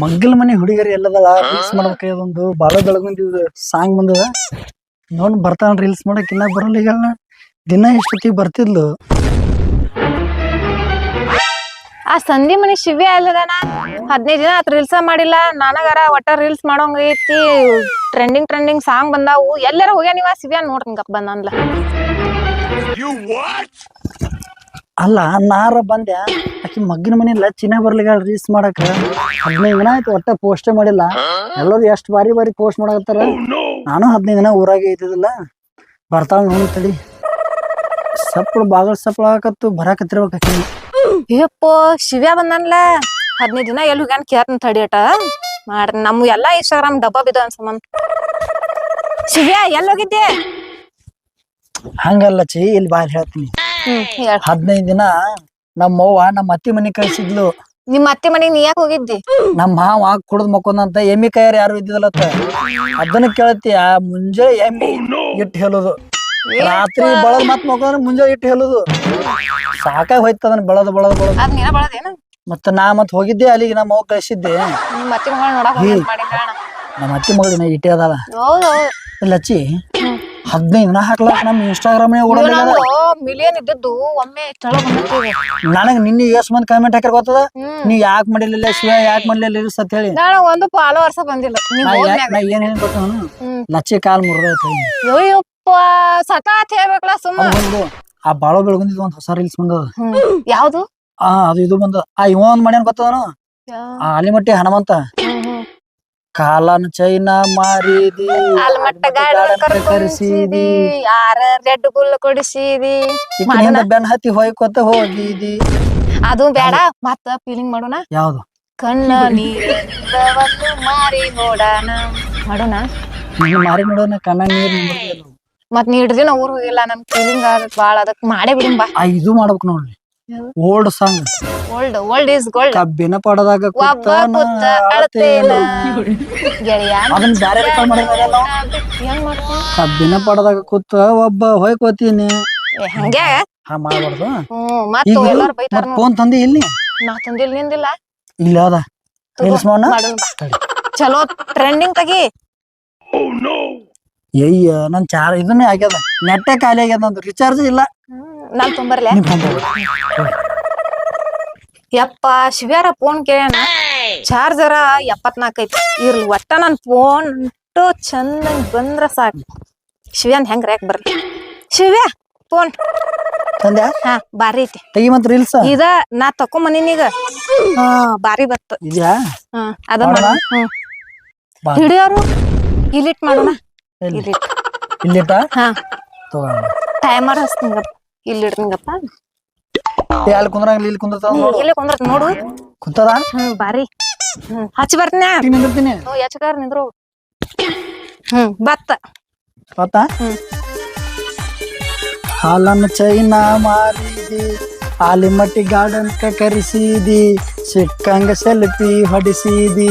ಮಗ್ಗಲ್ ಮನೆ ಹುಡುಗರಿ ಎಲ್ಲದಲ್ಲ ರೀಲ್ಸ್ ಮಾಡ್ಬೇಕ ಅದೊಂದು ಬಾಳ ಬೆಳಗೊಂದು ಸಾಂಗ್ ಬಂದದ. ನೋಡ್ ಬರ್ತಾನ ರೀಲ್ಸ್ ಮಾಡಕ್ ಇನ್ನ ಬರಲ್ಲ ಈಗ. ದಿನ ಎಷ್ಟೊತ್ತಿಗೆ ಬರ್ತಿದ್ಲು. ಆ ಸಂಧಿ ಮನೆ ಶಿವ್ಯ ಅಲ್ಲದನ ಹದಿನೈದು ದಿನ ಆತ ರೀಲ್ಸ ಮಾಡಿಲ್ಲ. ನನಗಾರ ಒಟ್ಟ ರೀಲ್ಸ್ ಮಾಡೋಂಗ ಐತಿ. ಟ್ರೆಂಡಿಂಗ್ ಟ್ರೆಂಡಿಂಗ್ ಸಾಂಗ್ ಬಂದಾವು. ಎಲ್ಲಾರ ಹೋಗ್ಯ ನೀವ? ಶಿವ್ಯ ನೋಡ್ರಿ ಬಂದ ಬಂದನ್ಲ. ಅಲ್ಲ ನಾರ ಬಂದ್ಯಾ ಆಕಿ ಮಗ್ಗಿನ ಮನೆಯಲ್ಲ ಚಿನ್ನ ಬರ್ಲಿಗ ರೀಲ್ಸ್ ಮಾಡಕ. ಹದಿನೈದು ದಿನ ಆಯ್ತು ಒಟ್ಟ ಪೋಸ್ಟೇ ಮಾಡಿಲ್ಲ. ಎಲ್ಲರೂ ಎಷ್ಟ್ ಬಾರಿ ಬಾರಿ ಪೋಸ್ಟ್ ಮಾಡಕತ್ತಾರ. ನಾನು ಹದಿನೈದು ದಿನ ಊರಾಗೆ ಇದ್ದಿದ್ದಿಲ್ಲ. ಬರ್ತಾವ ನೋಡಿ ತಡಿ. ಸಪ್ಪಳ ಬಾಗಲ್ ಸಪ್ಪಳ ಹಾಕತ್ತು ಬರಾಕತ್ತಿರ್ಬೇಕು ಆಕಿ. ಯಪ್ಪೋ ಶಿವ್ಯ ಬಂದನ್ಲ. ಹದಿನೈದು ದಿನ ಎಲ್ಲಿ ಹೋಗ್ಯಾನ ತಡಿ ತಡಿಯಟ ಮಾಡ್ರಿ ನಮ್ಮ ಎಲ್ಲ ಇನ್ಸ್ಟಾಗ್ರಾಮ್ ಡಬ್ಬ ಬಿದ್ದ ಅನ್ಸಮ್ಮ ಶಿವ್ಯ ಎಲ್ಲಿ ಹೋಗಿದ್ದೆ? ಹಂಗಲ್ಲ ಚಿ ಇಲ್ಲಿ ಬಾರಿ ಹೇಳ್ತೀನಿ. ಹದಿನೈದು ದಿನ ನಮ್ಮ ಅವ್ವ ನಮ್ಮ ಅತ್ತಿ ಮನೆ ಕಳ್ಸಿದ್ಲು. ನಿಮ್ಮ ಅತ್ತೆ ಮನೆಗ್ ನೀ ಯಾಕೆ ಹೋಗಿದ್ದಿ? ನಮ್ಮ ಮಾವ ಕುಡ್ದ್ ಮಕ್ಕೊಂದಂತ ಎಮ್ಮಿ ಕೈಯಾರ ಯಾರು ಇದ್ದಿದ್ದಲ್ಲತ್ತ ಅದನ್ನ ಕೇಳತ್ತಿ ಆ ಮುಂಜಾನೆ ಎಮ್ಮಿ ಇಟ್ಟು ಹೇಳುದು. ರಾತ್ರಿ ಬಳದ್ ಮತ್ ಮಕ್ಕೊಂದ್ರೆ ಮುಂಜಾನೆ ಇಟ್ಟು ಹೇಳುದು. ಸಾಕಾಗಿ ಹೋಯ್ತು ಅದನ್ನ ಬಳದ್ ಬಳದ್ ಬಳದ್. ಅದ್ ನೀನ ಬಳದೇನ ಮತ್ತ ನಾ ಮತ್ ಹೋಗಿದ್ದೆ ಅಲ್ಲಿಗೆ ನಮ್ಮ ಅವ್ವ ಕಳ್ಸಿದ್ದೆ. ನಿಮ್ಮ ಅತ್ತೆ ಮಗಳ ನೋಡಕ್ ನಮ್ಮ ಅತ್ತಿ ಇಟ್ಟಿ ಅದಲ್ಲ ಲಚ್ಚಿ ಹದಿನೈದು ದಿನ ಹಾಕ್ಲಾಕ ನಮ್ಮ ಇನ್ಸ್ಟಾಗ್ರಾಮ್ ಮಿಲಿಯನ್ ಇದ್ದದ್ದು ಒಮ್ಮೆ ಚಲೋ ಬಂದಿರ್ತೀವಿ ನನಗ್ ನಿನ್ನೆ ಎಷ್ಟ್ ಮಂದಿ ಕಮೆಂಟ್ ಹಾಕಿರ್ ಗೊತ್ತದ? ನೀ ಯಾಕೆ ಮಾಡಿರ್ಲಿಲ್ಲ ಶಿವ ಯಾಕೆ ಮಾಡ್ಲಿಲ್ಲ ಸತ್ ಹೇಳಿ. ನಾನು ಒಂದು ಫಾಲೋವರ್ಸ್ ಬಂದಿಲ್ಲ. ನಾ ಏನ್ ಹೇಳಿ ಗೊತ್ತ ಲಚ್ಚಿ ಕಾಲ್ ಮುರಿದೈತಿ ಅಯ್ಯಪ್ಪ ಸತಾತ್ ಹೇಳ್ಬೇಕಲ್ಲ ಸುಮ್ಮ. ಆ ಬಾಳ ಬೆಳಗುಂದಿದ್ ಒಂದ್ ಹೊಸ ರೀಲ್ಸ್ ಬಂದದ. ಯಾವ್ದು? ಆ ಅದು ಇದು ಬಂದ ಆ ಇವ ಒಂದ್ ಮಾಡ್ಯಾನ ಗೊತ್ತದನು ಆ ಆಲಿಮಟ್ಟಿ ಹನುಮಂತ. ಕಾಲನ್ ಚೈನ ಮಾರಿದಿ ಆಲ್ಮಟ್ಟ ಗಾರ್ಡನ್ ಕರ್ಸಿದಿ. ಯಾರ ರೆಡ್ ಗುಲ್ಲ ಕೊಡಿಸಿದಿ ಬೆನ್ ಹತ್ತಿ ಹೋಯ್ಕೊತ ಹೋಗಿದಿ. ಅದು ಬೇಡ ಮತ್ತ ಫೀಲಿಂಗ್ ಮಾಡೋಣ. ಯಾವ್ದು? ಕಣ್ಣ ನೀರು ಮಾರಿ ನೋಡೋಣ. ಮಾಡೋಣ? ನೀನು ಮಾರಿ ನೋಡೋಣ ಕಣ್ಣ ನೀರ್. ಮತ್ ನೀಡ್ರಿ ನಾ ಊರ್ ಹೋಗಿಲ್ಲ ನನ್ ಫೀಲಿಂಗ್ ಬಾಳ ಅದಕ್ ಮಾಡೇ ಬಿಡಿಂಬಾ. ಇದು ಮಾಡ್ಬೇಕು ನೋಡ್ರಿ? Old song old old is gold ಕಬ್ಬಿನ ಪಡದಾಗ ಒಬ್ಬ ಕೂತಾನ ಅಳತೇನ. ಗೆಳೆಯ. ಅದನ್ನ ಬ್ಯಾರೆ ರೆಕಾರ್ಡ್ ಮಾಡಿದಾರಲ್ಲ ಹೆಂಗ್ ಮಾಡ್ತೀನಿ ಕಬ್ಬಿನ ಪಡದಾಗ ಕುತ್ತ ಒಬ್ಬ ಹೋಯ್ಕೋತೀನಿ. ಹಂಗೆ? ಹಾ ಮಾಡ್ಬಾರ್ದು ಹ್ಮ್ ಮತ್ತೆ ಈಗ ಬೈತಾರ ಫೋನ್ ತಂದಿ ಇಲ್ಲಿ ನಾ ತಂದಿಲ್ ನಿಂದಿಲ್ಲ. ಇಲ್ಲ ಅದ. ರೀಲ್ಸ್ ಮಾಡೋಣ? ಮಾಡೋಣ ಚಲೋ ಟ್ರೆಂಡಿಂಗ್ ತಗಿ. ಅಯ್ಯ ನನ್ ಚಾರ್ ಇದನ್ನೇ ಆಗ್ಯದ ನೆಟ್ಟೆ ಖಾಲಿ ಆಗ್ಯದ ರಿಚಾರ್ಜ್ ಇಲ್ಲ. ನಾನ್ ತುಂಬರ್ಲೆ ಯಪ್ಪ ಶಿವ್ಯಾರ ಫೋನ್ ಕೇಳ್ಯಾನ? ಚಾರ್ಜರ ಎಪ್ಪತ್ನಾಲ್ಕ ಐತಿ. ಇರ್ಲಿ ಒಟ್ಟ ನನ್ ಫೋನ್ ಅಷ್ಟು ಚಂದಂಗ್ ಬಂದ್ರ ಸಾಕು. ಶಿವ್ಯಾನ್ ಹೆಂಗ್ ರ್ಯಾಕ್ ಬರ್ಲಿ? ಶಿವ್ಯ ಫೋನ್ ಟೈಮರ್ ಹಾ ಬಾರಿ ಐತಿ. ತೆಗಿ ಮತ್ ರೀಲ್ಸ್ ಇದ ನಾ ತಕೊಂಬನಿನೀಗ ಹಾ ಬಾರಿ ಬತ್ತು ಇದ್ಯಾ? ಹಾ ಅದ? ಮಾಡೋಣ ಹ್ಮ್. ಹಿಡಿಯೋರು? ಇಲ್ಲಿಟ್ ಮಾಡೋಣ? ಇಲ್ಲಿಟ್. ಇಲ್ಲಿಟ? ಹಾ. ಟೈಮರ್ ಟೈಮರ್ ಹಚ್ತಿಂಗಪ್ಪ ಇಲ್ಲಿಡ್ತಿಂಗಪ್ಪ ಅಲ್ಲಿ ಕುಂದ್ರಂಗಿಲ್ಲ ಇಲ್ಲಿ ಕುಂದಿರ್ತಾವ ಇಲ್ಲಿ ಕುಂದ್ರ ನೋಡು. ಕುಂತದ? ಹ್ಮ್ ಬಾರಿ. ಹ್ಮ್ ಹಚ್ಚಿ ಬರ್ತೀನಿ ನಿಂದಿರ್ತೀನಿ. ಓ ಯಚಕಾರ ನಿಂದ್ರು. ಹ್ಮ್ ಬತ್ತ. ಬತ್ತ? ಹ್ಮ್. ಹಾಲನ್ನ ಚೈನಾ ಮಾರಿದಿ ಆಲಿಮಟ್ಟಿ ಗಾರ್ಡನ್ ಕರಿಸಿದಿ ಸಿಕ್ಕಂಗ ಸೆಲ್ಫಿ ಹೊಡಿಸಿದಿ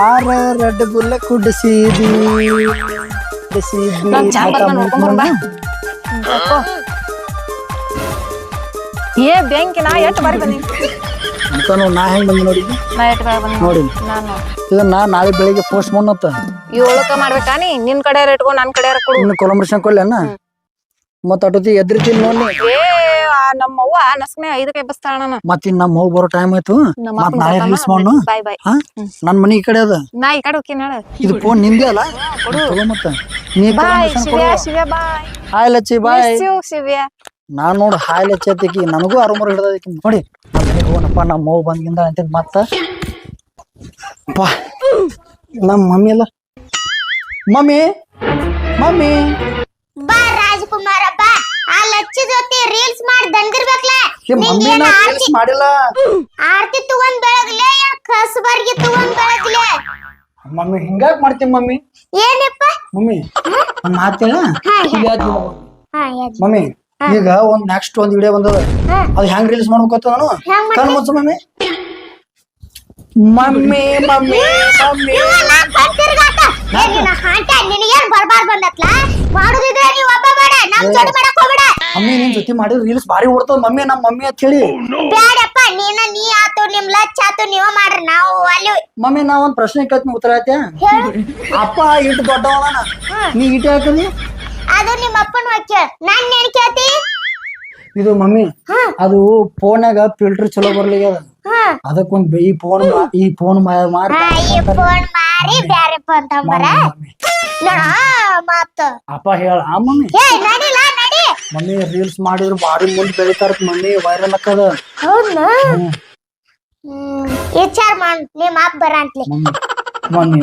ಆರ ರೆಡ್ ಬುಲ್ಲ ಕುಡಿಸಿದಿ. ಕುಡಿಸಿದಿ. ಏ ಬೆಂಕಿ ನಾ ಎಷ್ಟು ಬಾರಿ ಅಂತ ನಾ ಹೆಂಗ್ ಬಂದಿ ನೋಡಿ ನಾ ಎಷ್ಟ್ ಬಾರಿ ಬಂದಿ ನೋಡಿ ನಾನು ಇದನ್ನ ನಾಳೆ ಬೆಳಿಗ್ಗೆ ಪೋಸ್ಟ್ ಮಾಡತ್ತ ಏಳಕ್ಕ ಮಾಡ್ಬೇಕಾ ನೀ? ನಿನ್ ಕಡೆ ಇಟ್ಕೊ ನನ್ ಕಡೆ ಕೊಡು. ಇನ್ನು ಕೊಲಂಬರ್ಷನ್ ಕೊಡ್ಲೇನ ಮತ್ತ ಅಟೋತಿ ಎದ್ರಿತೀನಿ ನೋಡಿ ಏ ನಸ್ನೆ ಐದಕ್ಕೆ ಎಬ್ಬಸ್ತಾಳ ನಾನು ಮತ್ ಇನ್ ನಮ್ ಹೋಗ್ ಬರೋ ಟೈಮ್ ಆಯ್ತು. ನಾಳೆ ರೀಲ್ಸ್ ಮಾಡು ಬಾಯ್ ನನ್ ಮನಿ ಈ ಕಡೆ ಅದ. ನಾ ಈ ಕಡೆ ಹೋಗ್ತೀನಿ ಹೇಳ ಇದು ಫೋನ್ ನಿಂದೆ ಅಲ್ಲ? ತಗೋ ಮತ್ತ. ನೀ ಬಾಯ್ ಶಿವ್ಯ ಶಿವ್ಯ ಬಾಯ್ ಹಾಯ್ ಲಚ್ಚಿ ಬಾಯ್ ಶಿವ್ಯ. ನಾನ್ ನೋಡ್ ಹಾಯ್ ಲಚ್ಚಿ ನನಗೂ ಅರುಮರು ಹಿಡ್ದೈತಿ ನೋಡಿ ಹೋಗನಪ್ಪ ನಮ್ಮ ಮಗು ಬಂದಿಂದ ಅಂತಿದ್ ಮತ್ತ. ನಮ್ ನಮ್ಮ ಮಮ್ಮಿ ಮಮ್ಮಿ ಮಮ್ಮಿ. ಬಾ ರಾಜಕುಮಾರ ಬಾ. ಆ ಲಚ್ಚಿ ಜೊತೆ ರೀಲ್ಸ್ ಮಾಡಿ ದಂಗಿರ್ಬೇಕ್ಲ ಏ ಮಮ್ಮಿ ನಾ ಮಾಡಿಲ್ಲ. ಆರ್ತಿ ತಗೊಂಡ್ ಬೆಳಗ್ಲೆ ಕಸಬರ್ಗಿ ತಗೊಂಡ್ ಬೆಳಗ್ಲೆ? ಮಮ್ಮಿ ಹಿಂಗಾಕ್ ಮಾಡ್ತೀನಿ ಮಮ್ಮಿ. ಏನಪ್ಪ? ಮಮ್ಮಿ ಒಂದ್ ಮಾತು ಹೇಳ. ಹಾ ಎದ್- ಮಮ್ಮಿ ಈಗ ಒಂದ್ ನೆಕ್ಸ್ಟ್ ಒಂದ್ ವಿಡಿಯೋ ಬಂದದ. ಅದು ಹೆಂಗ್ ರೀಲ್ಸ್ ಮಾಡ್ಬೇಕತ್ತ ನಾನು? ಕಣ್ ಮುಚ್ಚ mummy mummy mummy. Mummy mummy ನಿನ್ ಜೊತೆ ಮಾಡಿ ರೀಲ್ಸ್ ಭಾರಿ ಓಡ್ತದ ಮಮ್ಮಿ ನಮ್ಮ ಮಮ್ಮಿ ಅಂತ ಹೇಳಿ. ಬ್ಯಾಡಪ್ಪ ನೀನ ನೀ ಆತು ನಿಮ್ ಲಚ್ ಆತು ನೀವ ಮಾಡ್ರಿ. ನಾವು ಅಲ್ಲಿ ಮಮ್ಮಿ ನಾ ಒಂದ್ ಪ್ರಶ್ನೆ ಕೇಳ್ತೀನಿ ಉತ್ತರ ಐತೆ ಅಪ್ಪ ಇಟ್ಟು ದೊಡ್ಡವನ. ನೀ ಇಟ್ಟು ಹಾಕದಿ ಅದು ನಿಮ್ಮ ಅಪ್ಪನ ವಾಕ್ಯ. ನಾನ್ ಏನ್ ಕೇಳ್ತಿ? ಇದು ಮಮ್ಮಿ ಅದು ಫೋನಾಗ ಫಿಲ್ಟರ್ ಚಲೋ ಬರ್ಲಿ ಹಾ. ಅದಕ್ಕೊಂದ್ ಈ ಫೋನ್ ಈ ಫೋನ್ ಮಾರಿ ಈ ಫೋನ್ ಮಾರಿ ಬ್ಯಾರೆ ಫೋನ್ ತಂಬರ ಮಾತು ಅಪ್ಪ ಹೇಳ ಆ ಮಮ್ಮಿ. ಏ ನಡಿ ಮಮ್ಮಿ ರೀಲ್ಸ್ ಮಾಡಿದ್ರು ಬಾರಿ ಮುಂದೆ ಬೆಳಿತಾರ ಮಮ್ಮಿ ವೈರಲ್ ಹಾಕದ ಹೌದಾ ವಿಚಾರ ಮಾಡ್ ನಿಮ್ಮ ಅಪ್ಪ ಬರಂತ್ಲಿ ಮಮ್ಮಿ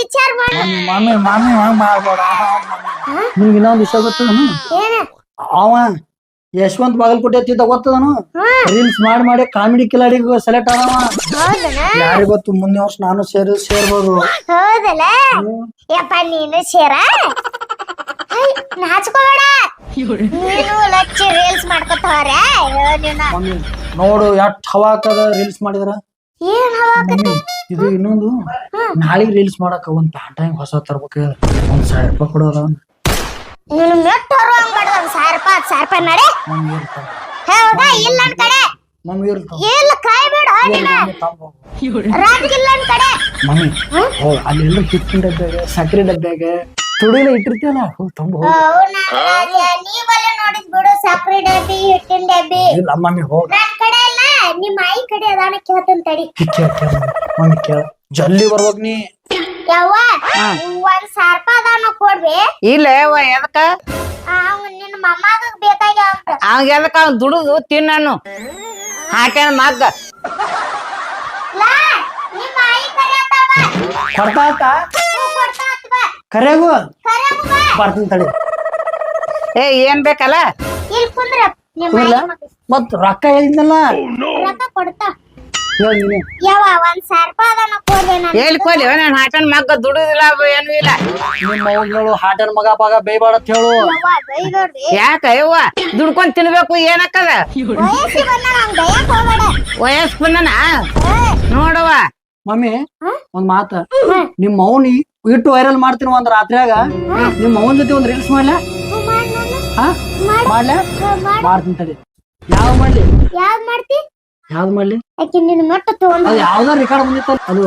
ವಿಚಾರ ಮಾಡ. ಮಮ್ಮಿ ಮಮ್ಮಿ ಮಮ್ಮಿ ಮಾಡ್ಬೇಡ. ನಿಮ್ಗೆ ಇನ್ನೊಂದ್ ವಿಷಯ ಗೊತ್ತದನು? ಅವ ಯಶವಂತ್ ಬಾಗಲಕೋಟೆ ಹತ್ತಿದ್ದ ಗೊತ್ತದನು ರೀಲ್ಸ್ ಮಾಡಿ ಮಾಡಿ ಕಾಮಿಡಿ ಕಿಲಾಡಿಗೆ ಸೆಲೆಕ್ಟ್ ಆದವ. ಗೊತ್ತು ಮುಂದಿನ ವರ್ಷ ನಾನು ಸೇರ್ ಸೇರ್ಬೋದು. ಹೌದಲ್ಲ ಯಪ್ಪ ನೀನು ಸೇರ? ನಾಚ್ಕೋಬೇಡ. ನೀನು ಲಚ್ಚಿ ರೀಲ್ಸ್ ಮಾಡ್ಕೊತವ್ರ. ನೋಡು ಎಷ್ಟು ಹವಾ ಹಾಕದ ರೀಲ್ಸ್ ಮಾಡಿದ್ರ. ಏನ್ ಹವಾ ಇದು ಇನ್ನೊಂದು ನಾಳೆ ರೀಲ್ಸ್ ಮಾಡಕ ಒಂದ್ ಪ್ಯಾಂಟ್ ಹೆಂಗ್ ಹೊಸ ತರ್ಬೇಕು ಒಂದ್ ಸಾವಿರ ರೂಪಾಯಿ ಕೊಡೋದ ನೀನು ಮೆಟ್ಟ ಹಂಗ್ ಒಂದ್ ಸಾವಿರ ರೂಪಾಯಿ ಹತ್ತು ಸಾವಿರ ರೂಪಾಯಿ ನಡೆ. ಹೌದಾ? ಇಲ್ಲ ನನ್ ಕಡೆ. ಮಮ್ಮಿ ಇರ್ತಾವ ಇಲ್ಲ ಕಾಯ್ಬೇಡ ನೀನ. ರಾತ್ಗಿಲ್ಲ ನನ್ ಕಡೆ. ಮಮ್ಮಿ ಓ ಅಲ್ಲೆಲ್ಲ ಹಿಟ್ಟಿನ ಡಬ್ಬ್ಯಾಗ ಸಕ್ಕರೆ ಡಬ್ಬ್ಯಾಗ ತುಡಿಲ ಇಟ್ಟಿರ್ತೀವಲ್ಲ ಹೋ ತಂಬ ಅವ್ನ ನೀವಲ್ಲ ನೋಡಿದ್ ಬಿಡು ಸಕ್ರಿ ಡಬ್ಬಿ ಹಿಟ್ಟಿನ ಡಬ್ಬಿ. ಇಲ್ಲ ಮಮ್ಮಿ ಹೋಗ. ನನ್ ಕಡೆ ಇಲ್ಲ ನಿಮ್ಮ ಆಯಿ ಕಡೆ ಅದಾನ ಕೇಳ್ತನ್ ತಡಿ. ಕೇಳ ಕೇಳ ಮಮ್ಮಿ ಕೇಳ. ಜಲ್ದಿ ಬರ್ಬೇಕ್ ನೀ. ಯವ್ವ ಒಂದ್ ಸಾವಿರ ರೂಪಾಯಿ ಅದಾನ ಇಲ್ಲ ಯವ್ವ ಎದಕ್ಕ? ನಿನ್ನ ಮೊಮ್ಮಗ ಬೇಕಾಗ್ಯಾವ ಅವಾಗ ಎದಕ್ಕ? ಅವ್ನ್ ದುಡುದು ತಿನ್ನನು ಹಾಕ್ಯಾನ ಮಗ್ಗ. ಲಾ ನಿಮ್ಮ ಆಯಿ ಕರೆ ಆತಾವ ಕೊಡ್ತಾ ಹೂ ಕೊಡ್ತಾ ಆತ್ ಬಾ. ಕರೆಗೂ. ಕರೆ ಬಾ. ಬರ್ತೀನಿ ತಡಿ. ಏ ಏನ್ ಬೇಕಲ್ಲ? ಇಲ್ಲಿ ಕುಂದ್ರ ನಿಮ್ಮ ಇಲ್ಲ ಮತ್ ರೊಕ್ಕ ಹೇಳಿದ್ನಲ್ಲ ರೊಕ್ಕ ಕೊಡ್ತಾ. ಯವ್ವ ಒಂದ್ ಸಾವಿರ ರೂಪಾಯಿ ಅದಾನ ಕೊಡ್ರಿ ನಾನು. ಎಲ್ಲಿ ಕೊಲಿ ನಾನು ಹಾಟನ್ ಮಗ ದುಡುದಿಲ್ಲ ಏನು ಇಲ್ಲ. ನಿಮ್ಮ ಹಾಟನ್ ಮಗ ಪಾಗ ಬೇಯ್ಬೇಡ ಅಂತ ಹೇಳು. ಯವ್ವ ಯಾಕ ಯವ್ವ? ದುಡ್ಕೊಂಡ್ ತಿನ್ಬೇಕು ಏನಕ್ಕದ? ವಯಸ್ಸಿ ಬಂದ ನಂಗ್ ದಯಕ್ ಹೋಗ್ಬೇಡ. ವಯಸ್ಸು ಬಂದನ? ನೋಡವ್ವ. ಮಮ್ಮಿ ಒಂದ್ ಮಾತ. ನಿಮ್ಮ ಮೌನಿ ಇಟ್ಟು ವೈರಲ್ ಮಾಡ್ತೀನಿ ಒಂದ್ ರಾತ್ರಿಯಾಗ. ನಿಮ್ಮ ಮೌನ್ ಜೊತೆ ಒಂದ್ ರೀಲ್ಸ್ ಮಾಡ್ಲ? ಮಾಡ್ಲ? ಮಾಡ್ತೀನಿ. ತಡಿ. ಯಾವ ಮಾಡ್ಲಿ? ಯಾವ್ದ್ ಮಾಡ್ತಿ? ಯಾವ್ದ್ ಮಾಡ್ಲಿ? ನಿನ್ನ ಮೆಟ್ಟ ತಗೊಂಡ್ ಅದು ಯಾವ್ದೋ ರೆಕಾರ್ಡ್ ಅದು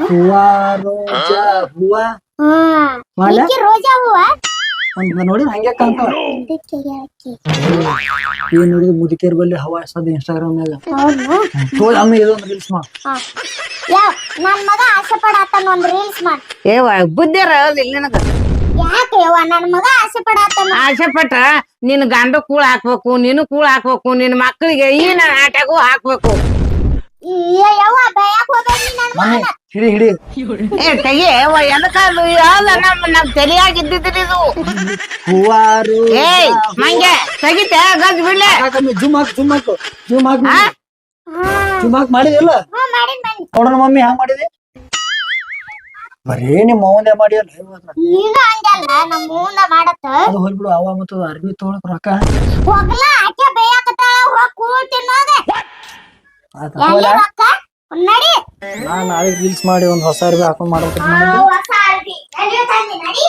ಹೂವ ರೋಜಾ ಹೂವ. ಹಾ. ಮಾಡ್ಲ? ಈಕಿ ರೋಜಾ ಹೂವ? ಒಂದ್ ನೋಡಿ ಹಂಗೆ ಕಾಣ್ತಾವ. ಇದಕ್ಕೆ ಆಕಿ ಏನ್ ನೋಡಿದ್ರು ಮುದುಕೇರ್ ಬಲ್ಲಿ ಹವಾ ಇನ್ಸ್ಟಾಗ್ರಾಮ್ ನಾಗ ಹೌದಾ. ತೋಳ್ ಅಮ್ಮ ಇದೊಂದು ರೀಲ್ಸ್ ಮಾಡ್. ಯಾವ ನನ್ ಮಗ ಆಸೆ ಪಡಾತನ ಒಂದ್ ರೀಲ್ಸ್ ಮಾಡ್. ಏ ಬುದ್ಧಿರ ಇಲ್ಲ ನಿನಗ. ಯಾಕೆ ಯವ್ವ? ನನ್ ಮಗ ಆಸೆ ಪಡಾತನ. ಆಸೆ ಪಟ್ಟ ನಿನ್ ಗಂಡ ಕೂಳ ಹಾಕ್ಬೇಕು ನೀನು ಕೂಳ ಹಾಕ್ಬೇಕು ನಿನ್ ಮಕ್ಕಳಿಗೆ ಈ ಆಟಗೂ ಹಾಕ್ಬೇಕು. ಯವ್ವ ಬಯಕ್ ಹೋಗ್ಬೇಡಿ ನನ್ ಹಿಡಿ ಹಿಡಿ. ಏ ತೆಗಿ ಯವ್ವ ಎದಕ್ಕ ಅದು? ಯಾವ್ದ ನಮ್ ನಮ್ ತಲೆಯಾಗ ಇದ್ದಿದ್ರಿ ಇದು? ಹೂವ ಏಯ್ ಮಂಗೆ ತೆಗಿತೆ ಗಜ್ ಬಿಡ್ಲೆ. ಜುಮ್ ಹಾಕ್ ಜುಮ್ ಹಾಕು ಜುಮ್ ಹಾಕ್ ಹಾ? ಹಾ. ಜುಮ್ ಹಾಕ್ ಮಾಡಿದಿಲ್ಲ ಹ್ಞೂ ಮಾಡಿನ್ ಬನ್ನಿ ನೋಡೋಣ ಮಮ್ಮಿ ಹ್ಯಾಂಗ ಮಾಡಿದೆ? ಬರೇ ನಿಮ್ಮ ಮೌನ ಮಾಡಿ ಅಲ್ಲ ಇವತ್ತು. ನೀನು. ಹಂಗಲ್ಲ ನಮ್ ಮುಂದ ಮಾಡತ್ತ. ಅದು ಹೋಗ್ಬಿಡು ಅವ ಮತ್ತು ಅರ್ಬಿ ತೊಗೊಳಕ್ ರೊಕ್ಕ. ಹೋಗ್ಲ ಆಕೆ ಬೇಯಾಕತ್ತಾಳ ಹೋಗ್ ಕೂಳ್ ತಿನ್ನೋಗ ಆತ ಎಲ್ಲಿ ರೊಕ್ಕ? ನಡಿ. ನಾ ನಾಳೆ ರೀಲ್ಸ್ ಮಾಡಿ ಒಂದ್ ಹೊಸ ಅರ್ಬಿ ಹಾಕೊಂಡ್ ಮಾಡ್ಬೇಕು ಹೊಸ ಅರ್ಬಿ. ನಡಿಯೋ ತಂದಿ ನಡಿ.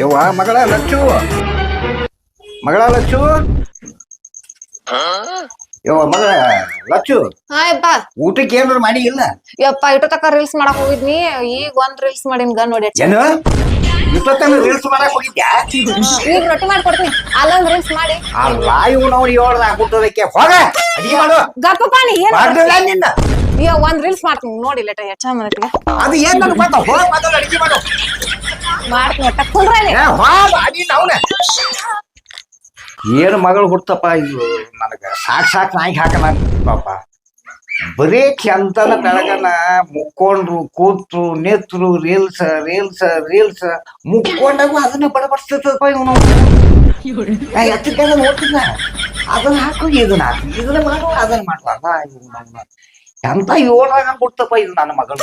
ಯವ್ವ ಮಗಳ ಲಚ್ಚು. ಮಗಳ ಲಚ್ಚು? ಯವ್ವ ಮಗಳ ಲಚ್ಚು. ಹಾಯಪ್ಪ ಊಟಕ್ಕೆ ಏನಾರು ಮಾಡಿ ಇಲ್ಲ? ಯಪ್ಪ ಇಟ್ಟು ತಕ ರೀಲ್ಸ್ ಮಾಡಕ್ ಹೋಗಿದ್ನಿ. ಈಗ ಒಂದ್ ರೀಲ್ಸ್ ಮಾಡಿನ್ ಗನ್ ನೋಡಿ ಏನು? ಇಷ್ಟೊತ್ತನ ರೀಲ್ಸ್ ಮಾಡಕ್ ಹೋಗಿದ್ಯಾ? ಈಗ ರೊಟ್ಟಿ ಮಾಡ್ಕೊಡ್ತೀನಿ ಅಲ್ಲೊಂದ್ ರೀಲ್ಸ್ ಮಾಡಿ. ಅಲ್ಲ ಇವ್ ನಾವು ಹೇಳ್ದ ಆಗ್ಬಿಟ್ಟದಕ್ಕೆ ಹೋಗ ಅಡಿಗೆ ಮಾಡು. ಗಪ್ಪಪ್ಪ ನೀ ಏನ್ ಮಾಡ್ಲಿಲ್ಲ ನಿನ್ನ. ಅಯ್ಯೋ ಒಂದ್ ರೀಲ್ಸ್ ಮಾಡ್ತೀನಿ. ನೋಡಿ ಲೆಟರ್ ಹೆಚ್ಚ ಮನಕ್ಕೆ ಅದು ಏನ್ ನನಗೆ ಗೊತ್ತ? ಹೋಗ ಮೊದಲು ಅಡಿಗೆ ಮಾಡು. ಏನು ಮಗಳು ಹುಡ್ತಪ್ಪ ಇದು ನನಗ ಸಾಕ್ ಸಾಕ್ ನಾಯಿ ಹಾಕನ ಪಾಪ ಬರೀ ಕೆಂತನ ಬೆಳಗನ ಮುಕ್ಕೊಂಡ್ರು, ಕೂತ್ರು, ನೆತ್ರು ರೀಲ್ಸ್ ರೀಲ್ಸ್ ರೀಲ್ಸ್ ಮುಕ್ಕೊಂಡಾಗು ಅದನ್ನ ಬಡಬಡಿಸ್ತದಪ್ಪ ಇವನು. ಎತ್ತಕ್ಕೆ ನೋಡ್ತಿದ್ನ? ಅದನ್ನ ಹಾಕು, ಇದನ್ನ ಹಾಕು. ಇದನ್ನ ಮಾಡು, ಅದನ್ನ ಮಾಡುವ ಇವ್ನು ಎಂತ ಏಳಾಗ ಕೊಡ್ತಪ್ಪ ಇದು ನನ್ನ ಮಗಳು.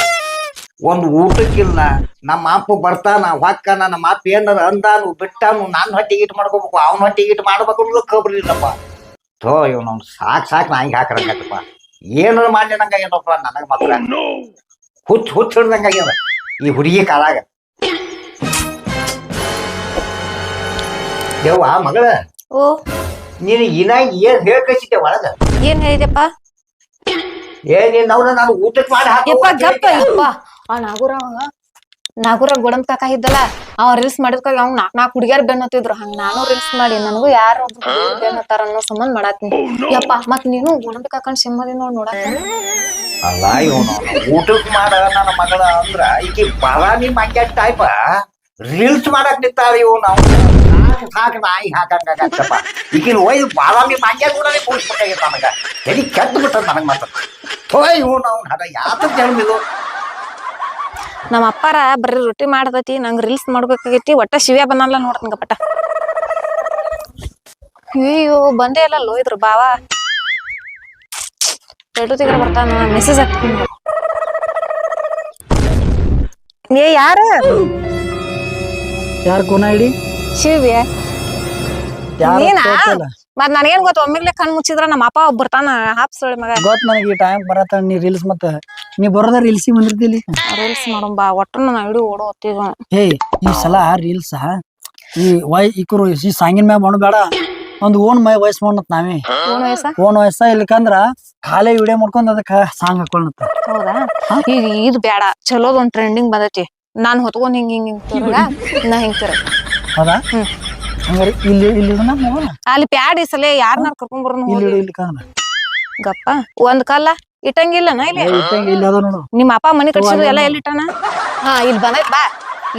ಒಂದು ಊಟಕ್ಕಿಲ್ಲ ನಮ್ಮ ಅಪ್ಪ ಬರ್ತಾನ ಹೊಕ್ಕನ ನಮ್ಮ ಅಪ್ಪ ಏನಾರ ಅಂದಾನು ಬಿಟ್ಟಾನು ನಾನು ಹೊಟ್ಟೆ ಇಟ್ಟು ಮಾಡ್ಕೋಬೇಕು ಅವ್ನ ಹೊಟ್ಟೆ ಇಟ್ಟು ಮಾಡ್ಬೇಕು ಅನ್ನೋದು ಕಬ್ರಿ ಇಲ್ಲಪ್ಪ. ಥೋ ಇವ್ ಅವ್ನು ಸಾಕ್ ಸಾಕ್ ನಾಯಿಗೆ ಹಾಕರಂಗತ್ತಪ್ಪ ಏನಾರ ಮಾಡ್ಲಿ ನಂಗ ಏನಪ್ಪ ನನಗ ಮಾತ್ರ? ಹುಚ್ಚ ಹುಚ್ಚ ಹಿಡ್ದಂಗ ಆಗ್ಯದ ಈ ಹುಡುಗಿ ಕಾಲಾಗ. ಮಗಳ ಓ. ನೀನು ಇನ್ನ ಏನ್ ಹೇಳ್ ಕಳಿಸಿದ್ದೆ ಒಳಗ? ಏನ್ ಹೇಳಿದೆಪ್ಪ ಏ ನೀನ್ ನಾನು ಊಟಕ್ಕೆ ಮಾಡಿ ಗಪ್ಪ ಹಾಕಿ ಯಪ್ಪ. ಆ ನಾಗೂರ ಅವ ನಾಗೂರ ಗೋಡಂಬ ಕಾಕ ಇದ್ದಲ್ಲ ಅವ್ ರೀಲ್ಸ್ ಮಾಡಿದ್ಕಾಗ ಅವ್ನ್ ನಾಕ್ ನಾಕ್ ಹುಡುಗಿಯರ್ ಬೆನ್ ಹತ್ತಿದ್ರು. ಹಂಗ ನಾನು ರೀಲ್ಸ್ ಮಾಡಿ ನನಗೂ ಯಾರು ಬೆನ್ ಹತ್ತಾರ ಅನ್ನೋ ಸಂಬಂಧ ಮಾಡಾತೀನಿ. ಯಪ್ಪ ಮತ್ ನೀನು ಗೋಡಂಬಿ ಕಾಕನ್ ಸಿಂಹದಿ ನೋಡ್ ನೋಡಾಕ? ಅಲ್ಲ ಇವನು ಊಟಕ್ ಮಾಡ ನನ್ನ ಮಗಳ ಅಂದ್ರ ಈಕಿ ಬಾದಾಮಿ ಮಂಗ್ಯ ಟೈಪ ರೀಲ್ಸ್ ಮಾಡಕ್ ನಿಂತಾಳ ಇವ್ ನಾವು ಸಾಕ್ ನಾಯಿ ಹಾಕಂಗಾಗತ್ತಪ್ಪ ಈಗಿನ ಒಯ್ದು ಬಾದಾಮಿ ಮಂಗ್ಯ ಕೂಡ ಕೂಡಿಸ್ಬೇಕಾಗಿತ್ತು ನನಗ. ಎಲ್ಲಿ ಕೆಟ್ಟ ಬಿಟ್ಟ ನನಗ್ ಮಾತ್ರ. ಥೋಯ್ ಇವ್ ನಾವು ಅದ ಯಾತ ಜನ್ಮಿದು ನಮ್ಮ ಅಪ್ಪಾರ ಬರೀ ರೊಟ್ಟಿ ಮಾಡತೈತಿ ನಂಗೆ ರೀಲ್ಸ್ ಮಾಡ್ಬೇಕಾಗೈತಿ ಒಟ್ಟ ಶಿವ್ಯ ಬಂದಲ್ಲ ನೋಡ್ತಂಗ ಪಟ್ಟ. ಅಯ್ಯೋ ಬಂದೇ ಇಲ್ಲ ಲೋಯ್ದ್ರು ಬಾವ. ಎರಡು ತಿಂಗಳು ಬರ್ತಾನ ಮೆಸೇಜ್ ಹಾಕ್ತೀನಿ. ಏ ಯಾರ? ಯಾರು ಕೋನ ಹಿಡಿ ಶಿವ್ಯ. ಯಾರು ನೀನಾ? ಮತ್ ನನಗೇನ್ ಗೊತ್ತ ಒಮ್ಮಿಗ್ಲೆ ಕಣ್ ಮುಚ್ಚಿದ್ರ ನಮ್ಮ ಅಪ್ಪ ಒಬ್ಬ ಬರ್ತಾನ ಹಾಪ್ಸೊಳಿ ಮಗ. ಗೊತ್ತ ನನಗೆ ಈ ಟೈಮ್ ಬರತ್ತ ನೀ ರೀಲ್ಸ್ ಮತ್ತ. ನೀ ಬರೋದ ರೀಲ್ಸ್ ಬಂದಿರ್ತೀಲಿ? ರೀಲ್ಸ್ ಮಾಡೋಣ ಬಾ ಒಟ್ಟು ನಾ ಇಡೀ ಓಡೋ ಹೇ ಈ ಸಲ ರೀಲ್ಸ್ ಈ ವೈ ಇಕರು ಈ ಸಾಂಗಿನ ಮ್ಯಾಗ ಮಾಡಬೇಡ ಒಂದ್ ಓನ್ ಮೈ ವಯಸ್ ಮಾಡತ್ ನಾವೇ. ಏನ್ ವಯಸ್ಸ? ಓನ್ ವಯಸ್ಸ? ಇಲ್ಲಕಂದ್ರ ಖಾಲಿ ವಿಡಿಯೋ ಮಾಡ್ಕೊಂಡ್ ಅದಕ್ಕ ಸಾಂಗ್ ಹಾಕೊಳತ್ತ ಹೌದಾ? ಈಗ ಇದು ಬೇಡ ಚಲೋದ್ ಒಂದ್ ಟ್ರೆಂಡಿಂಗ್ ಬಂದೈತಿ. ನಾನ್ ಹೊತ್ಕೊಂಡ್ ಹಿಂಗ್ ಹಿಂಗ್ ಹಿಂಗ್ ತಿರ್ಗ ನಾ ಹಿಂಗ್ ತಿರ್ಗ. ಹೌದಾ? ಹ್ಮ್. ಹಂಗಾರೆ ಇಲ್ಲಿ ಇಲ್ಲಿ ಇಡು ನಮ್ಮ ಅಲ್ಲಿ ಪ್ಯಾಡ್ ಇಸಲೆ ಸಲ ಯಾರನ್ನ ಕರ್ಕೊಂಡ್ ಬರೋಣ ಇಲ್ಲಿ ಇಡು ಇಲ್ಲಿಕಂದ್ರ ಗಪ್ಪ ಒಂದ್ ಕಾಲ ಇಟ್ಟಂಗಿಲ್ಲನ ಇಲ್ಲಿ? ಇಟ್ಟಂಗ ಇಲ್ಲಿ ಅದ ನೋಡು. ನಿಮ್ಮ ಅಪ್ಪ ಮನಿ ಕಟ್ಸಿದ್ರು ಎಲ್ಲ ಎಲ್ಲಿ ಇಟ್ಟಾನ? ಹಾ ಇಲ್ಲಿ ಬಂದೈತ್ ಬಾ.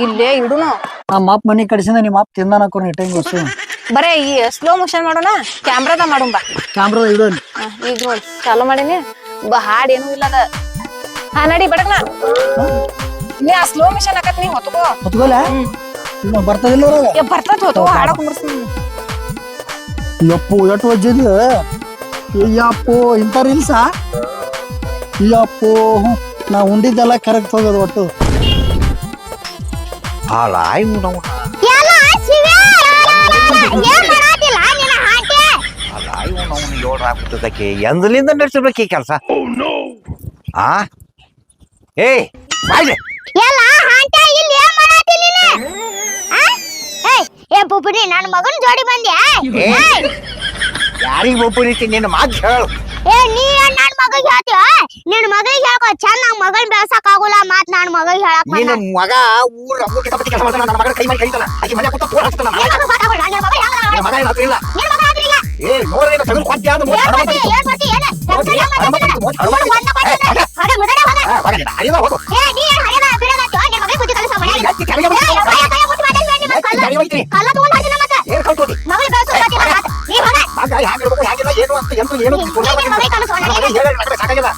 ಇಲ್ಲೇ ಇಡುನು. ನಮ್ಮ ಅಪ್ಪ ಮನಿ ಕಟ್ಸಿಂದ ನಿಮ್ಮ ಅಪ್ಪ ತಿಂದಾನ ಹಾಕೋಣ ಇಟ್ಟಂಗ ವಸ್ತು ಬರೇ ಈ ಸ್ಲೋ ಮೋಷನ್ ಮಾಡೋಣ? ಕ್ಯಾಮ್ರಾದ ಮಾಡೋಣ ಬಾ. ಕ್ಯಾಮ್ರಾದ ಇಡು ಈಗ ನೋಡಿ. ಚಾಲು ಮಾಡೀನಿ. ಬಾ ಹಾಡ್ ಏನೂ ಇಲ್ಲ ಅದ. ಹಾ ನಡಿ ಬಡಗ್ನ ನೀ ಆ ಸ್ಲೋ ಮಿಷನ್ ಹಾಕತ್ ನೀ ಹೊತ್ಕೋ. ಹೊತ್ಕೊಲ್ಲ ಇವ ಬರ್ತದಿಲ್ಲ ಏ ಬರ್ತದ ಯಪ್ಪು ವಜ್ಜದ ಇಂಥ ರೀಲ್ಸ ನಾ ಉಂಡಿದ್ದೆಲ್ಲ ಕರೆಕ್ಟ್ ಹೋಗೋದು ಒಟ್ಟು. ಹಾಳ ಇವ್ ನಾವು ಎಂದಲಿಂದ ನಡೆಸಿರ್ಬೇಕು ಈ ಕೆಲಸ? ಆ? ಏ ಬಾಯ್ಲೆ. ಎಲ್ಲ ಬುಬ್ಬುನಿ ನನ್ನ ಮಗನ ಜೋಡಿ ಬಂದ್ಯಾ ಯಾರಿಗ ಒಬ್ಬ ನಿನ್ನ ಮಾತು ಹೇಳು ಏ ನೀ ಏನ್ ನನ್ ಮಗಗ್ ಹೇಳ್ತೀವ ನಿನ್ ಮಗಳಿಗೆ ಹೇಳ್ಕೊ ಚಂದ ಮಗಳ್ ಬೆಳ್ಸಕ್ ಆಗುಲ್ಲ ಮಾತ್ ನನ್ ಮಗಗ್ ಹೇಳಕ್ ನಿನ್ನ ಮಗ ಊರ ಅಮ್ಮುಟ್ಟಿ ಕಪಟಿ ಕೆಲಸ ಮಾಡ್ತಾನ ನನ್ನ ಮಗನ ಕೈ ಮಾಡಿ ಕೈತಾನ ಆಕಿ ಮನೆ ಕೂತ ಫೋನ್ ಹಚ್ತಾನ ಏನ್ ಮಗಗ್ ಗೊತ್ತಾಗಲ್ಲ, ನಿನ್ ಮಗಳ್ ಹೇಳಲ್ಲ. ನಿನ್ನ ಮಗ ಏನಾದ್ರು ಇಲ್ಲ ನಿನ್ ಮಗ ಆದ್ರಿಲ್ಲ. ಏ ನೋಡ್ರಿ ತೆಗೆದು ಅದು ಏನ್? ಏನ್ ಏನ್? ಮಾಡ್ತಿ, ಮುದಡೆ ಹೋದ. ಅರಿದ ಹೋಗು ಏ, ನೀ ಏನ್ ಹರಿದ ಬಿಡಗತ್ತು? ನಿನ್ ಮಗಗ್ ಬುದ್ಧಿ ಕಲಿಸೋ. ಮತ್ತ್ ಕಲ್ಲ-. ತಗೊಂಡ್ ಮತ್ತೆ. ಏನ್ ಕಲ್ತ್ಕೊತಿ ಮಗಳ್ ಬೆಳ್ಸೋ ಗೊತ್ತಿಲ್ಲ ಮಾತ್. ನೀ ಹೋಗ. ಮಗ ಹ್ಯಾಂಗಿರ್ಬೇಕು ಹ್ಯಾಂಗಿಲ್ಲ ಏನು ಅಂತ ಎಂತೂ ಏನು. ಮಗ ಮಗ- ಮಗ ಹೇಳು, ಮಗ ಮಗ ಜೋಳ ಮಗ ಇಲ್ಲ.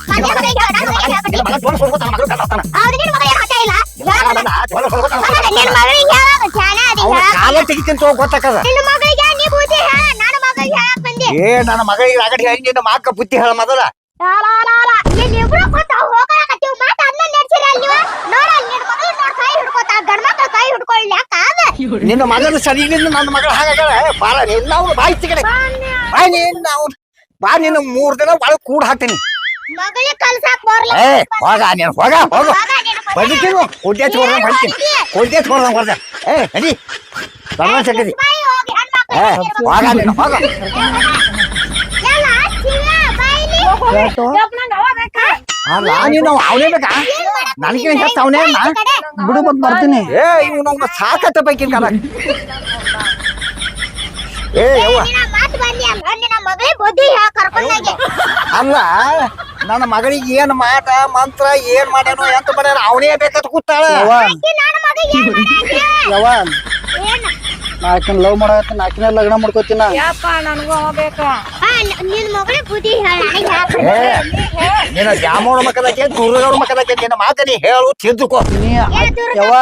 ನಿನ್ನ ಮಗ. ಮಗಳಿಗೆ ಹೇಳೋದು ಅದಿ ಕಾಲ ಗೊತ್ತಾಕದ ನಿನ್ನ ಮಗಳಿಗೆ ನೀ ಬುದ್ಧಿ ಹೇಳ ನನ್ನ ಮಗಳಿಗೆ ಹೇಳಕ್ ಬಂದಿ ಏ ನನ್ನ ಮಗಳಿಗೆ ರಾಗಡಿ ಹೇಳಿ ನಿನ್ನ ಮಾಕ ಬುದ್ಧಿ ಹೇಳ ಮೊದಲ ನೀ ಮಾತ ಅದನ್ನ ನಡ್ಸಿರಿ ಅಲ್ಲಿ ನೀವು ನೋಡ ನಿನ್ ಮಗಳು ನೋಡ್ ಕೈ ಹಿಡ್ಕೋತ ಗಂಡ ಮಕ್ಳು ಕೈ ಹಿಡ್ಕೊಳ್ಳಿ ಯಾಕಾದ ನಿನ್ನ ಮಗನ ಸರಿಗಿಲ್ಲ ನನ್ನ ಮಗಳ ಹಾಗಾಗ್ಯಾಳ ಬಾಳ ನಿನ್ನ ಅವ್ನು ಬಾಯಿ ಸಿಗಡೆ ಬಾ ನಿನ್ನ ಅವ್ನು. ಬಾ ನಿನ್ನ ಮೂರ್ ದಿನ ಒಳಗ್ ಕೂಡ ಹಾಕ್ತೀನಿ. ಏ ಹೋಗ ನೀನು ಹೋಗ ಹೋಗು. ಬದುಕಿನು ಕೊಡ್ಡೆ ತೋರ್ದಂಗ್ ಹೊಡ್ತೀನಿ ಕೊಡ್ಡೆ ಹೊಡ್ದೆ ಏ ನಡಿ ಬರ್ಮ ಸಕ್ಕದಿ ಏ ಹೋಗ ನೀನು ಹೋಗ. ಯಾಕೋ? ಅಲ್ಲ ನೀನು ಅವನೇ ಬೇಕಾ? ನನಗೆ ಹೆಚ್ಚು ಅವನೇ ಅಲ್ಲ. ಬಿಡು ಮತ್ ಬರ್ತೀನಿ. ಏ ಇವ್ ನಾವು ಸಾಕತ್ತ ಬೈಕಿನ ಕಾಲ. ಏ ಯವ್ವ. ಮಾತು ಬಂದಿ ನಿನ್ನ ಮಗಳಿಗೆ ಬುದ್ಧಿ ಹೇಳ ಕರ್ಕೊಂಡಾಗೆ ಅಲ್ಲ ನನ್ನ ಮಗಳಿಗೆ ಏನ್ ಮಾಟ ಮಂತ್ರ ಏನ್ ಮಾಡ್ಯಾನೋ ಎಂತ ಮಾಡ್ಯಾನ ಅವನೇ ಬೇಕಂತ ಕೂತಾಳ. ಯವ್ವ ನನ್ನ ಮಗಳಿಗೆ ಏನ್ ಮಾಡಾತಿ? ಯವ್ವ ಏನ್? ನಾಕಿನ ಲವ್ ಮಾಡತ್ತ ನಾಕಿನ ಲಗ್ನ ಮಾಡ್ಕೋತಿನ ಯಪ್ಪ ನನಗೂ ಅವ ಬೇಕಾ. ನಿನ್ ಬುದ್ಧಿ ನಿನ್ನ ಜಾಮೋಳ ಮಕ್ಕದಕ್ಕೆ ದುರ್ಗವ್ರ ಮಕ್ಕದಕ್ಕೆ ನಿನ್ನ ಮಾತ ನೀ ಹೇಳು ತಿದ್ದುಕೋ. ಯವ್ವ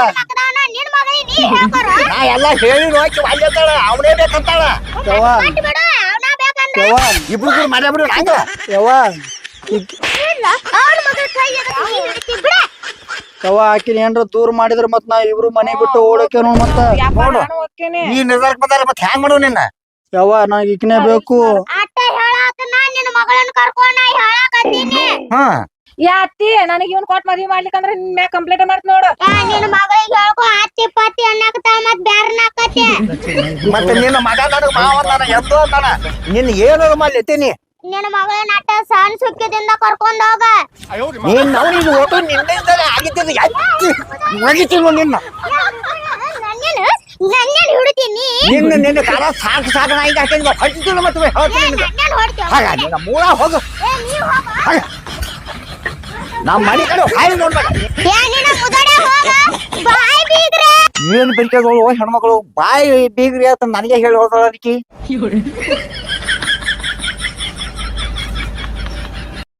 ನೀ ಎಲ್ಲ ಹೇಳಿ ನೋಕಿ ಅಲ್ಲಿರ್ತಾಳ ಅವನೇ ಬೇಕಂತಾಳ. ಯವ್ವ ಯವ್ವ ಇಬ್ರು ಕೂಡ ಹಂಗ ಯವ್ವ ಅವನ ಮಗಳ ಕೈ ಹಿಡಿತಿ ಬಿಡ. ಯವ್ವ ಹಾಕಿನ ಏನ್ರ ದೂರ ಮಾಡಿದ್ರ ಮತ್ ನಾ ಇಬ್ರು ಮನೆ ಬಿಟ್ಟು ಓಡಕ್ಕೆ ನೋಡ್ ಮತ್ತ. ನೋಡು. ಈ ನಿರ್ಧಾರಕ್ಕೆ ಬಂದಾರ ಮತ್ತೆ ಹ್ಯಾಂಗ್ ಮಾಡು ನಿನ್ನ? ಯವ್ವ ನನಗ್ ಈಕಿನೇ ಬೇಕು. ಅಟ್ಟ ಹೇಳಾಕ ನಾ ನಿನ್ನ ಮಗಳನ್ನ ಕರ್ಕೊಂಡ ಹೇಳಾಕತ್ತೀನಿ. ಹಾ. ಯಾ ಅತ್ತಿ ನನಗ್ ಇವನ್ ಕೊಟ್ ಮದ್ವಿ ಮಾಡ್ಲಿಕ್ಕಂದ್ರ ನಿನ್ ಮ್ಯಾಗ ಕಂಪ್ಲೇಂಟ್ ಮಾಡ್ತ ನೋಡು. ಆ, ನಿನ್ನ ಮಗಳಿಗೆ ಹೇಳ್ಕೊ ಅತ್ತಿ ಪತ್ತಿ ಅನ್ನಕತ್ತಾವ ಮತ್ ಬ್ಯಾರನ ಆಕತಿ ಮತ್ತೆ ನಿನ್ನ ಮಗ ನನಗ್ ಮಾವ ಅಂತಾನ ಎದ್ದು ಅಂತಾನ ನಿನ್ ಏನಾದ್ರು ಮಾಡ್ಲಿತ್ತೀನಿ ನಿನ್ನ ಮಗಳ ನಟ ಸಣ್ಣ ಸುಕ್ಕಿದಿಂದ ಕರ್ಕೊಂಡ್ ಹೋಗ. ನೀನ್ ಅವನಿಗೆ ಒಟ್ಟು ನಿನ್ನಿಂದಲೇ ಆಗಿದ್ದ ಒಗಿತೀನಿ ನಿನ್ನ? ನನ್ನೇನು ನನ್ನೇನು ಹಿಡಿತೀನಿ ನಿನ್ನ ನಿನ್ನ ಕಾಲ ಸಾಕು ಸಾಕು ನಾಯಿಗೆ ಹಾಕಿದ್ ಹೊಟ್ಟಿಲ್ಲ ಮತ್ತೆ ಹೇಳ್ತೀನಿ ನಿನಗೆ? ಹಾಗ ನಿನ್ನ ಮೂಳ ಹೋಗು. ಹೋಗ. ನಮ್ಮ ಮನೆ ಕಡೆ ಹಾಯ್ ನೋಡ್ಬೇಕ ಯಾ ನಿನ್ನ ಮುದಡೆ ಹೋಗ. ಬಾಯ್ ಬೀಗ್ರೆ. ಏನ್ ಬೆಂಕಿಗಳು ಹೆಣ್ಮಕ್ಳು. ಬಾಯಿ ಬೀಗ್ರಿ ಅಂತ ನನಗೆ ಹೇಳಿ ಹೋದ ಅದಕ್ಕೆ.